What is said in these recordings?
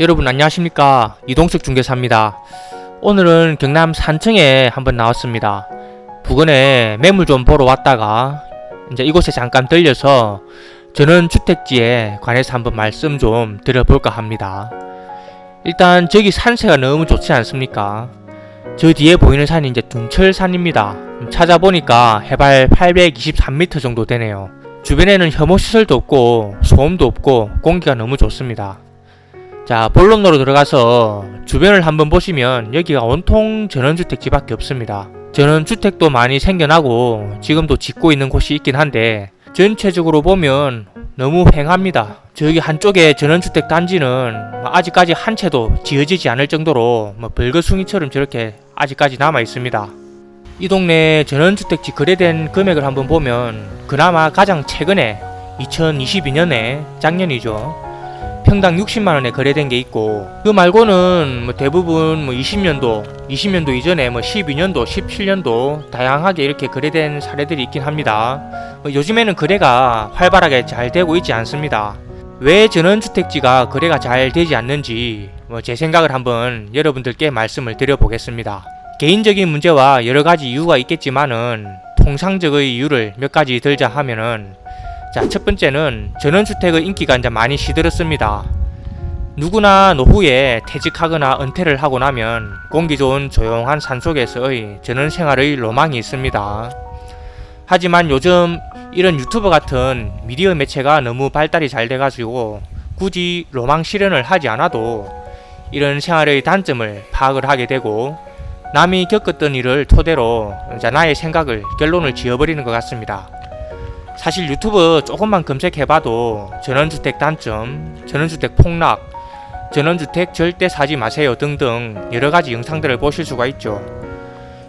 여러분 안녕하십니까? 이동석 중개사입니다. 오늘은 경남 산청에 한번 나왔습니다. 부근에 매물 좀 보러 왔다가 이제 이곳에 잠깐 들려서 저는 주택지에 관해서 한번 말씀 좀 드려볼까 합니다. 일단 저기 산세가 너무 좋지 않습니까? 저 뒤에 보이는 산이 이제 둔철산입니다. 찾아보니까 해발 823m 정도 되네요. 주변에는 혐오시설도 없고 소음도 없고 공기가 너무 좋습니다 자 본론으로 들어가서 주변을 한번 보시면 여기가 온통 전원주택지밖에 없습니다. 전원주택도 많이 생겨나고 지금도 짓고 있는 곳이 있긴 한데 전체적으로 보면 너무 횡합니다. 저기 한쪽에 전원주택 단지는 뭐 아직까지 한 채도 지어지지 않을 정도로 뭐 벌거숭이처럼 저렇게 아직까지 남아 있습니다. 이 동네 전원주택지 거래된 금액을 한번 보면 그나마 가장 최근에 2022년에 작년이죠. 평당 60만 원에 거래된 게 있고 그 말고는 뭐 대부분 뭐 20년도, 20년도 이전에 뭐 12년도, 17년도 다양하게 이렇게 거래된 사례들이 있긴 합니다. 뭐 요즘에는 거래가 활발하게 잘 되고 있지 않습니다. 왜 전원주택지가 거래가 잘 되지 않는지 뭐 제 생각을 한번 여러분들께 말씀을 드려보겠습니다. 개인적인 문제와 여러 가지 이유가 있겠지만은 통상적의 이유를 몇 가지 들자 하면은 자, 첫 번째는 전원주택의 인기가 이제 많이 시들었습니다. 누구나 노후에 퇴직하거나 은퇴를 하고 나면 공기 좋은 조용한 산속에서의 전원 생활의 로망이 있습니다. 하지만 요즘 이런 유튜버 같은 미디어 매체가 너무 발달이 잘 돼가지고 굳이 로망 실현을 하지 않아도 이런 생활의 단점을 파악을 하게 되고 남이 겪었던 일을 토대로 나의 생각을 결론을 지어버리는 것 같습니다. 사실 유튜브 조금만 검색해봐도 전원주택 단점, 전원주택 폭락, 전원주택 절대 사지 마세요 등등 여러가지 영상들을 보실 수가 있죠.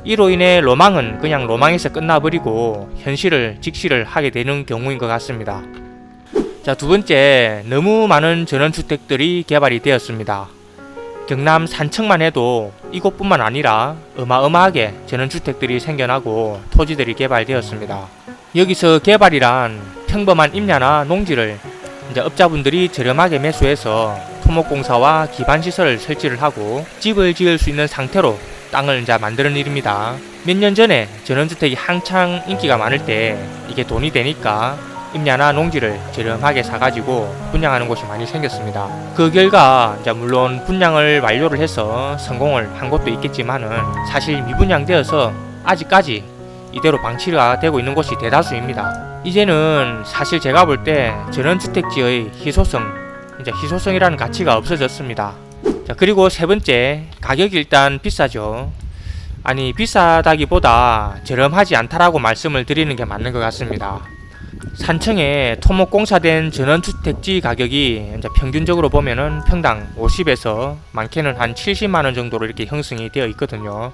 이로 인해 로망은 그냥 로망에서 끝나버리고 현실을 직시를 하게 되는 경우인 것 같습니다. 자, 두 번째, 너무 많은 전원주택들이 개발이 되었습니다. 경남 산청만 해도 이곳뿐만 아니라 어마어마하게 전원주택들이 생겨나고 토지들이 개발되었습니다. 여기서 개발이란 평범한 임야나 농지를 이제 업자분들이 저렴하게 매수해서 토목공사와 기반시설을 설치를 하고 집을 지을 수 있는 상태로 땅을 이제 만드는 일입니다. 몇 년 전에 전원주택이 한창 인기가 많을 때 이게 돈이 되니까 임야나 농지를 저렴하게 사가지고 분양하는 곳이 많이 생겼습니다. 그 결과 이제 물론 분양을 완료를 해서 성공을 한 곳도 있겠지만은 사실 미분양되어서 아직까지 이대로 방치가 되고 있는 곳이 대다수입니다. 이제는 사실 제가 볼 때 전원주택지의 희소성, 이제 희소성이라는 가치가 없어졌습니다. 자, 그리고 세 번째, 가격이 일단 비싸죠. 아니, 비싸다기보다 저렴하지 않다라고 말씀을 드리는 게 맞는 것 같습니다. 산청에 토목 공사된 전원주택지 가격이 평균적으로 보면은 평당 50에서 많게는 한 70만원 정도로 이렇게 형성이 되어 있거든요.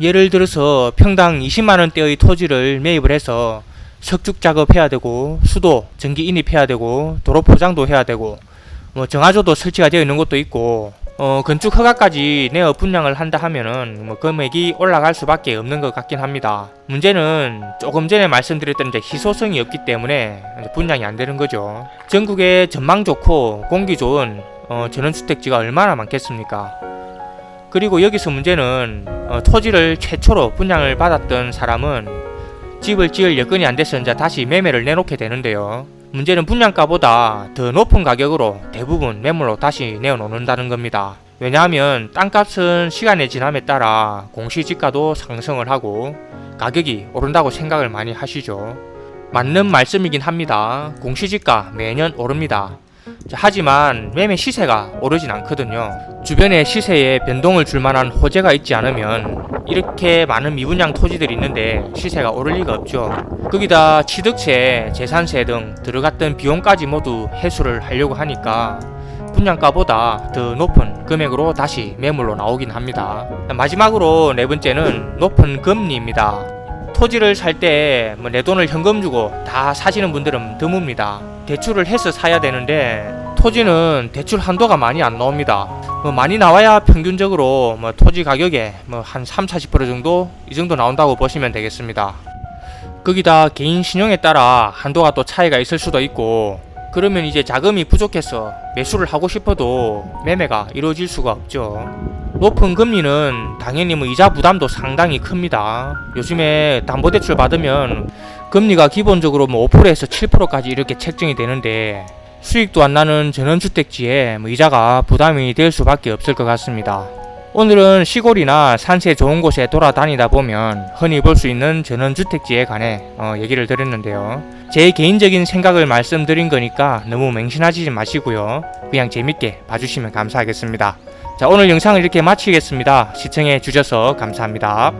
예를 들어서 평당 20만원대의 토지를 매입을 해서 석축 작업해야 되고 수도, 전기 인입해야 되고 도로 포장도 해야 되고 뭐 정화조도 설치가 되어 있는 것도 있고 어, 건축 허가까지 내어 분양을 한다 하면은 뭐 금액이 올라갈 수밖에 없는 것 같긴 합니다. 문제는 조금 전에 말씀드렸던 이제 희소성이 없기 때문에 분양이 안 되는 거죠. 전국에 전망 좋고 공기 좋은 어, 전원주택지가 얼마나 많겠습니까? 그리고 여기서 문제는 어, 토지를 최초로 분양을 받았던 사람은 집을 지을 여건이 안 돼서 이제 다시 매매를 내놓게 되는데요. 문제는 분양가보다 더 높은 가격으로 대부분 매물로 다시 내어놓는다는 겁니다. 왜냐하면 땅값은 시간의 지남에 따라 공시지가도 상승을 하고 가격이 오른다고 생각을 많이 하시죠. 맞는 말씀이긴 합니다. 공시지가 매년 오릅니다. 자, 하지만 매매 시세가 오르진 않거든요. 주변에 시세에 변동을 줄 만한 호재가 있지 않으면 이렇게 많은 미분양 토지들이 있는데 시세가 오를 리가 없죠. 거기다 취득세, 재산세 등 들어갔던 비용까지 모두 해소를 하려고 하니까 분양가보다 더 높은 금액으로 다시 매물로 나오긴 합니다. 마지막으로 네 번째는 높은 금리입니다. 토지를 살때뭐내 돈을 현금 주고 다 사시는 분들은 드뭅니다. 대출을 해서 사야 되는데 토지는 대출 한도가 많이 안 나옵니다. 뭐 많이 나와야 평균적으로 뭐 토지 가격에 뭐 한 3, 40% 정도 이 정도 나온다고 보시면 되겠습니다. 거기다 개인 신용에 따라 한도가 또 차이가 있을 수도 있고 그러면 이제 자금이 부족해서 매수를 하고 싶어도 매매가 이루어질 수가 없죠. 높은 금리는 당연히 뭐 이자 부담도 상당히 큽니다. 요즘에 담보대출 받으면 금리가 기본적으로 뭐 5%에서 7%까지 이렇게 책정이 되는데 수익도 안 나는 전원주택지에 뭐 이자가 부담이 될 수밖에 없을 것 같습니다. 오늘은 시골이나 산세 좋은 곳에 돌아다니다 보면 흔히 볼 수 있는 전원주택지에 관해 어, 얘기를 드렸는데요. 제 개인적인 생각을 말씀드린 거니까 너무 맹신하지 마시고요. 그냥 재밌게 봐주시면 감사하겠습니다. 자, 오늘 영상을 이렇게 마치겠습니다. 시청해 주셔서 감사합니다.